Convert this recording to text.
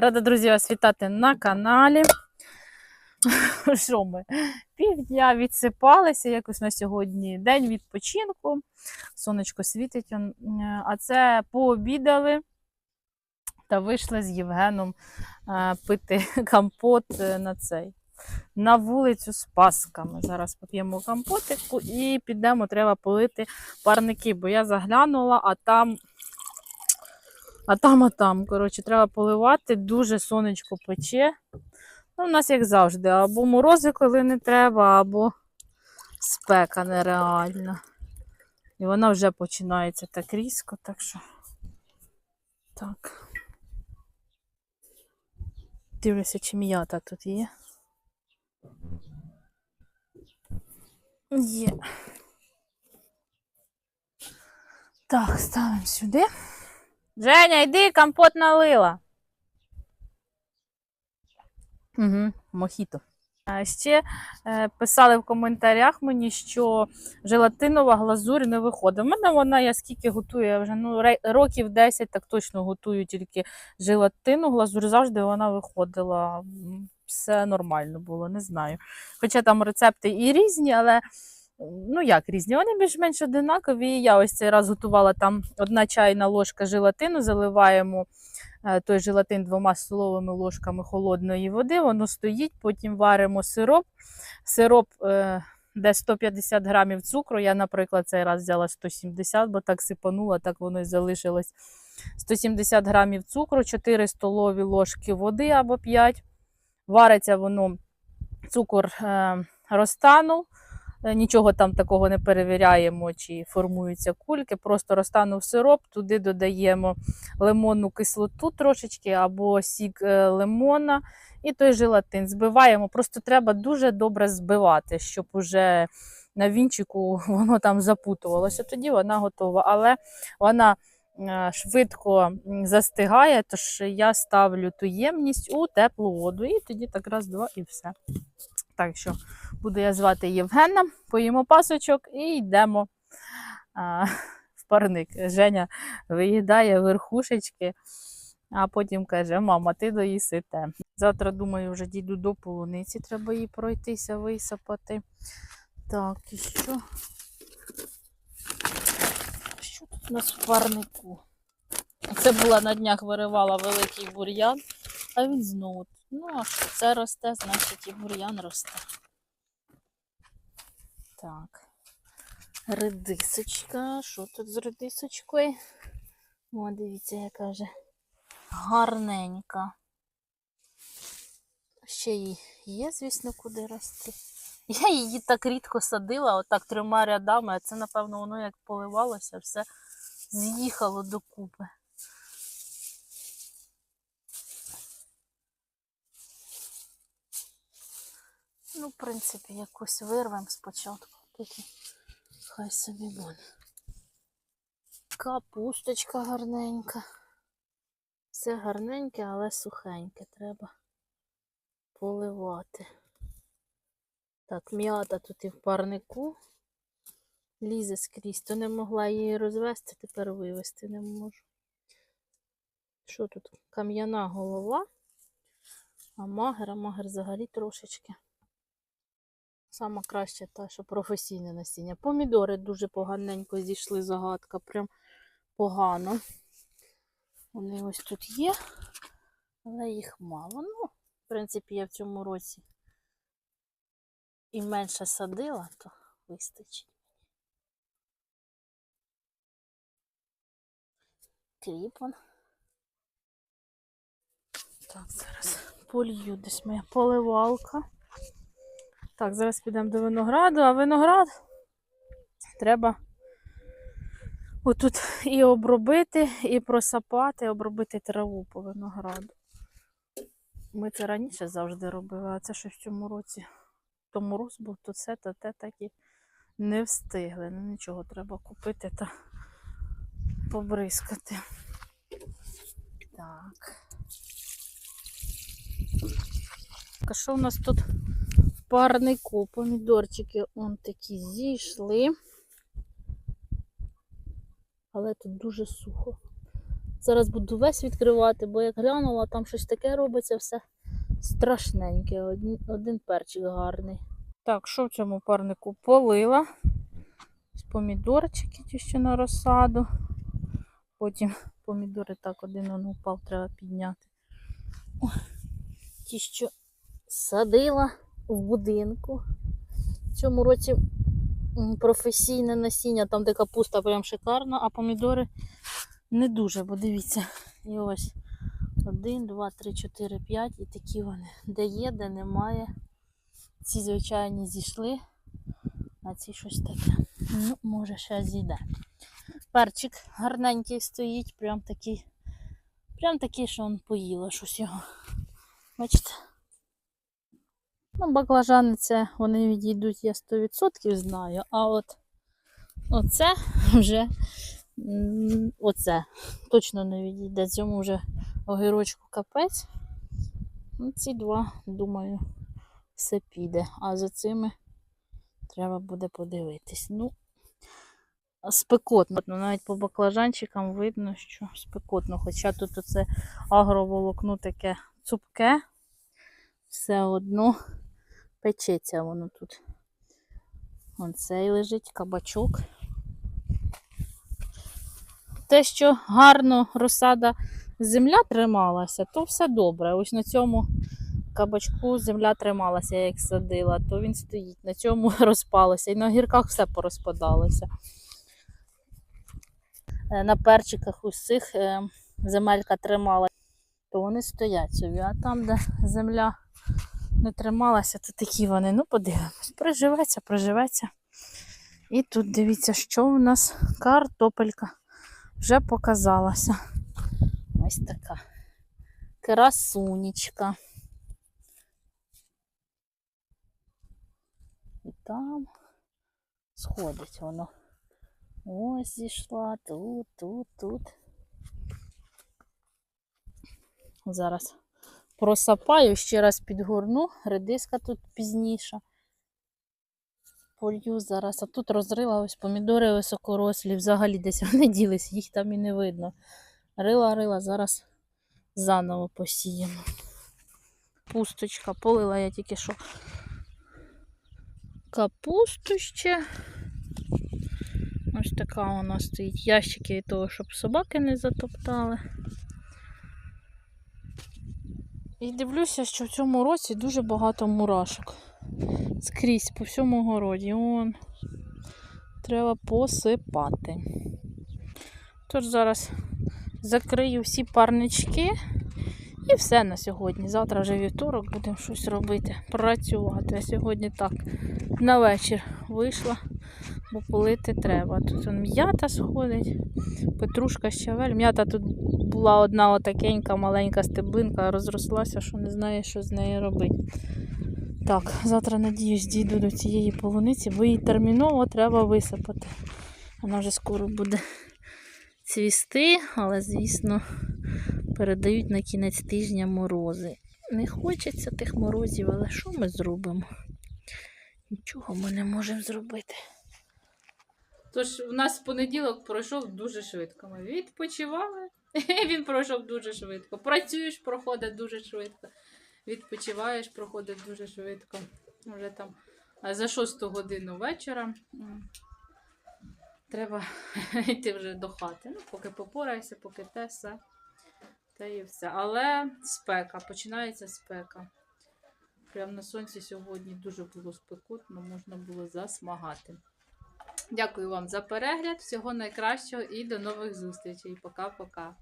Рада, друзі, вас вітати на каналі. Що ми? Півдня відсипалися, якось на сьогодні день відпочинку. Сонечко світить, е, а це пообідали та вийшли з Євгеном е, пити компот е, на цей. На вулицю з пасками. Зараз поп'ємо компотику і підемо, треба полити парники, бо я заглянула, а там а там, а там. Коротше, треба поливати, дуже сонечко пече. Ну, у нас, як завжди, або морози, коли не треба, або спека нереальна. І вона вже починається так різко, так що. Так. Дивлюся, чи м'ята тут є. Є. Так, ставимо сюди. Женя, йди, компот налила. Угу, мохіто. Ще е, писали в коментарях мені, що желатинова глазурь не виходить. У мене вона, я скільки готую, я вже ну, років 10 так точно готую тільки желатину. Глазурь завжди вона виходила. Все нормально було, не знаю. Хоча там рецепти і різні, але ну як різні, вони більш-менш одинакові. Я ось цей раз готувала там одна чайна ложка желатину, заливаємо е, той желатин двома столовими ложками холодної води, воно стоїть, потім варимо сироп. Сироп е, де 150 грамів цукру. Я, наприклад, цей раз взяла 170, бо так сипанула, так воно і залишилось. 170 грамів цукру, 4 столові ложки води або 5. Вариться воно, цукор е, розтанув. Е, Нічого там такого не перевіряємо, чи формуються кульки. Просто розтанув сироп, туди додаємо лимонну кислоту трошечки або сік е, лимона і той желатин. Збиваємо. Просто треба дуже добре збивати, щоб уже на вінчику воно там запутувалося. Тоді вона готова. Але вона е, швидко застигає, тож я ставлю ту ємність у теплу воду. І тоді так раз, два і все. Так що буду я звати Євгена, поїмо пасочок і йдемо а, в парник. Женя виїдає верхушечки, а потім каже: Мама, ти доїси те. Завтра, думаю, вже дійду до полуниці, треба її пройтися, висипати. Так, і що? Що тут у нас в парнику? Це була на днях виривала великий бур'ян, а він знову. Ну, а це росте, значить і бур'ян росте. Так. Редисочка. Що тут з редисочкою? О, дивіться, яка вже гарненька. Ще їй є, звісно, куди рости. Я її так рідко садила, отак трьома рядами, а це, напевно, воно як поливалося, все з'їхало докупи. Ну, в принципі, якось вирвемо спочатку, потім хай собі буде. Капусточка гарненька. Все гарненьке, але сухеньке. Треба поливати. Так, м'ята тут і в парнику. Лізе скрізь, то не могла її розвести, тепер вивести не можу. Що тут? Кам'яна голова, а магер, а магер взагалі трошечки. Сама краща та, що професійне насіння. Помідори дуже поганенько зійшли, загадка, прям погано. Вони ось тут є, але їх мало. Ну, в принципі, я в цьому році і менше садила, то вистачить. Кріп он. Так, зараз полью десь моя поливалка. Так, зараз підемо до винограду, а виноград треба отут і обробити, і просапати, обробити траву по винограду. Ми це раніше завжди робили, а це що в цьому році. То мороз був, то це, то те так і не встигли. Ну нічого, треба купити та побризкати. Так. А що у нас тут парнику? Помідорчики он такі зійшли. Але тут дуже сухо. Зараз буду весь відкривати, бо як глянула, там щось таке робиться, все страшненьке. Один, один перчик гарний. Так, що в цьому парнику? Полила. Помідорчики ті, що на розсаду. Потім помідори так один он упав, треба підняти. О, ті, що садила в будинку. В цьому році професійне насіння, там де капуста прям шикарна, а помідори не дуже, бо дивіться. І ось один, два, три, чотири, п'ять і такі вони. Де є, де немає. Ці звичайні зійшли, а ці щось таке. Ну, може, ще зійде. Перчик гарненький стоїть, прям такий, прям такий, що он поїла щось його. Бачите? Ну, баклажани це вони відійдуть, я 100% знаю. А от оце вже оце точно не відійде. Цьому вже огірочку капець. Ну, ці два, думаю, все піде. А за цими треба буде подивитись. Ну, спекотно. Навіть по баклажанчикам видно, що спекотно. Хоча тут оце агроволокно таке цупке, все одно печеться воно тут. Вон цей лежить кабачок. Те, що гарно розсада земля трималася, то все добре. Ось на цьому кабачку земля трималася, як садила, то він стоїть, на цьому розпалося. І на гірках все порозпадалося. Е, На перчиках усіх е, земелька тримала, то вони стоять собі. А там, де земля не трималася, то такі вони. Ну, подивимось. Приживеться, приживеться. І тут дивіться, що у нас картопелька вже показалася. Ось така красунечка. І там сходить воно. Ось зійшла, тут, тут, тут. Зараз просапаю, ще раз підгорну, редиска тут пізніше. Полью зараз, а тут розрила ось помідори високорослі, взагалі десь вони ділись, їх там і не видно. Рила, рила, зараз заново посіємо. Пусточка, полила я тільки що капусту ще. Ось така вона стоїть. Ящики того, щоб собаки не затоптали. І дивлюся, що в цьому році дуже багато мурашок. Скрізь по всьому городі. Он. Треба посипати. Тож зараз закрию всі парнички і все на сьогодні. Завтра вже вівторок будемо щось робити, працювати. А сьогодні так на вечір вийшла, бо полити треба. Тут м'ята сходить, петрушка щавель. М'ята тут була одна отакенька маленька стеблинка, розрослася, що не знаю, що з нею робити. Так, завтра, надіюсь, дійду до цієї полуниці, бо її терміново треба висипати. Вона вже скоро буде цвісти, але, звісно, передають на кінець тижня морози. Не хочеться тих морозів, але що ми зробимо? Нічого ми не можемо зробити. Тож, у нас понеділок пройшов дуже швидко. Ми відпочивали. Він пройшов дуже швидко. Працюєш, проходить дуже швидко. Відпочиваєш, проходить дуже швидко. Вже там за 6 годину вечора. Треба йти вже до хати. Ну, поки попорайся, поки те все. Та і все. Але спека, починається спека. Прямо на сонці сьогодні дуже було спекотно, можна було засмагати. Дякую вам за перегляд. Всього найкращого і до нових зустрічей. Пока-пока.